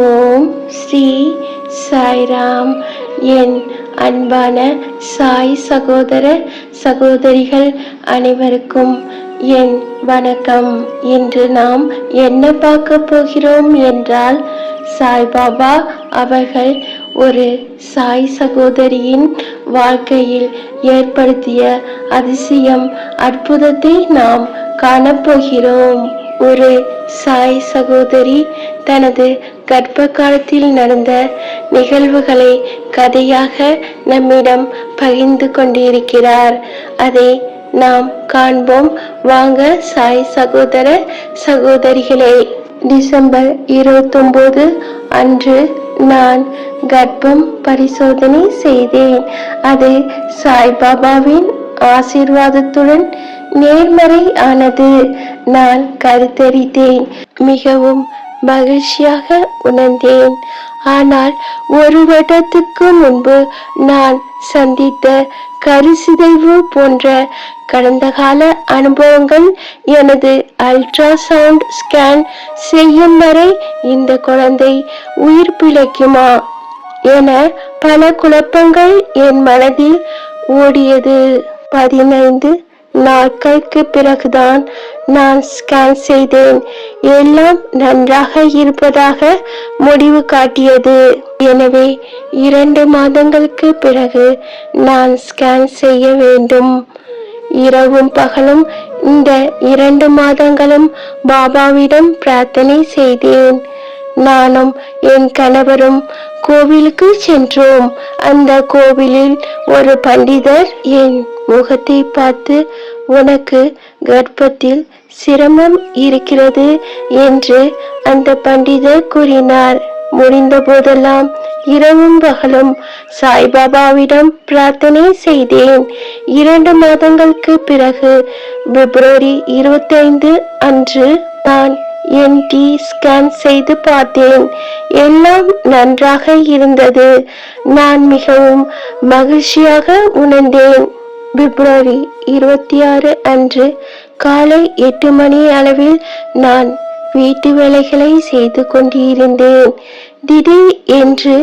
ஓம் ஸ்ரீ சாய்ராம். என் அன்பான சாய் சகோதர சகோதரிகள் அனைவருக்கும் என் வணக்கம். இன்று நாம் என்ன பார்க்க போகிறோம் என்றால் சாய்பாபா அவர்கள் ஒரு சாய் சகோதரியின் வாழ்க்கையில் ஏற்படுத்திய அதிசயம் அற்புதத்தை நாம் காணப்போகிறோம் ஒரு சாய் சகோதரி தனது கர்ப்ப காலத்தில் நடந்த நிகழ்வுகளை கதையாக நம்மிடம் பகிர்ந்து கொண்டிருக்கிறார். அதை நாம் காண்போம். வாங்க சாய் சகோதர சகோதரிகளே. டிசம்பர் இருபத்தொன்பது அன்று நான் கர்ப்பம் பரிசோதனை செய்தேன். அது சாய்பாபாவின் ஆசீர்வாதத்துடன் நேர்மறை ஆனது நான் கருத்தரித்தேன். மிகவும் மகிழ்ச்சியாக உணர்ந்தேன். ஆனால் ஒரு வருடத்துக்கு முன்பு நான் சந்தித்த கருசிதைவு போன்ற கடந்த கால அனுபவங்கள் எனது அல்ட்ராசவுண்ட் ஸ்கேன் செய்யும் வரை இந்த குழந்தை உயிர் பிழைக்குமா என பல குழப்பங்கள் என் மனதில் ஓடியது. பதினைந்து நாட்களுக்கு பிறகுதான் நான் ஸ்கேன் செய்தேன். எல்லாம் நன்றாக இருப்பதாக முடிவு காட்டியது. எனவே இரண்டு மாதங்களுக்கு பிறகு நான் ஸ்கேன் செய்ய வேண்டும். இரவும் பகலும் இந்த இரண்டு மாதங்களும் பாபாவிடம் பிரார்த்தனை செய்தேன். நானும் என் கணவரும் கோவிலுக்கு சென்றோம். அந்த கோவிலில் ஒரு பண்டிதர் என் முகத்தை பார்த்து உனக்கு கர்ப்பத்தில் சிரமம் இருக்கிறது என்று அந்த பண்டிதர் கூறினார். முடிந்த போதெல்லாம் இரவும் பகலும் சாய்பாபாவிடம் பிரார்த்தனை செய்தேன். இரண்டு மாதங்களுக்கு பிறகு பிப்ரவரி இருபத்தைந்து அன்று நான் என் டி ஸ்கேன் செய்து பார்த்தேன். எல்லாம் நன்றாக இருந்தது. நான் மிகவும் மகிழ்ச்சியாக உணர்ந்தேன். பிப்ரவரி இருபத்தி ஆறு அன்று காலை எட்டு மணி அளவில் நான் வீட்டு வேலைகளை செய்து கொண்டிருந்தேன். திடீர் என்று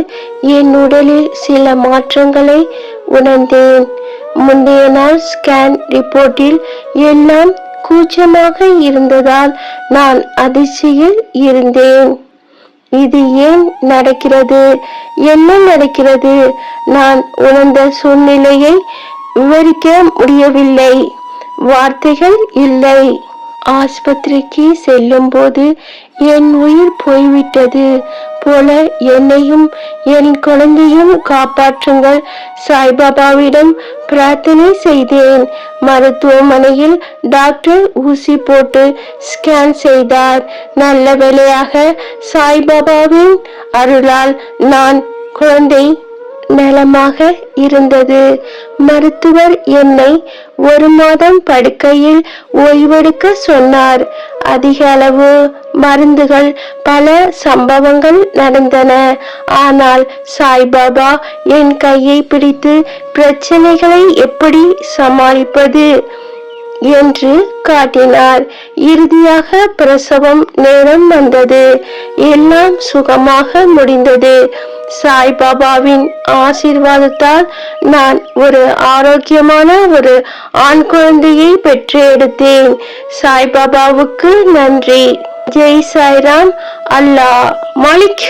என் உடலில் சில மாற்றங்களை உணர்ந்தேன். முந்தைய நாள் ஸ்கேன் ரிப்போர்ட்டில் எல்லாம் கூச்சமாக இருந்ததால் நான் அதிர்ச்சியில் இருந்தேன். இது ஏன் நடக்கிறது? என்ன நடக்கிறது? நான் உணர்ந்த சூழ்நிலையை விவரிக்க முடியவில்லை வார்த்தைகள் இல்லை. ஆஸ்பத்திரிக்கு செல்லும் போது என் உயிர் போய்விட்டது போல என்னையும் என் குழந்தையும் காப்பாற்றுங்கள். சாய்பாபாவிடம் பிரார்த்தனை செய்தேன். மருத்துவமனையில் டாக்டர் ஊசி போட்டு ஸ்கேன் செய்தார். நல்ல வேலையாக சாய்பாபாவின் அருளால் நான் குழந்தை காலமாக இருந்தது. மருத்துவர் என்னை ஒரு மாதம் படுக்கையில் ஓய்வெடுக்க சொன்னார். அதிக அளவு மருந்துகள் பல சம்பவங்கள் நடந்தன. ஆனால் சாய்பாபா என் கையை பிடித்து பிரச்சனைகளை எப்படி சமாளிப்பது என்று காட்டினார். இறுதியாக பிரசவம் நேரம் வந்தது. எல்லாம் சுகமாக முடிந்தது. சாய்பாபாவின் ஆசீர்வாதத்தால் நான் ஒரு ஆரோக்கியமான ஒரு ஆண் குழந்தையை பெற்று எடுத்தேன் சாய்பாபாவுக்கு நன்றி. ஜெய் சாய்ராம். அல்லாஹ். மாலிக்.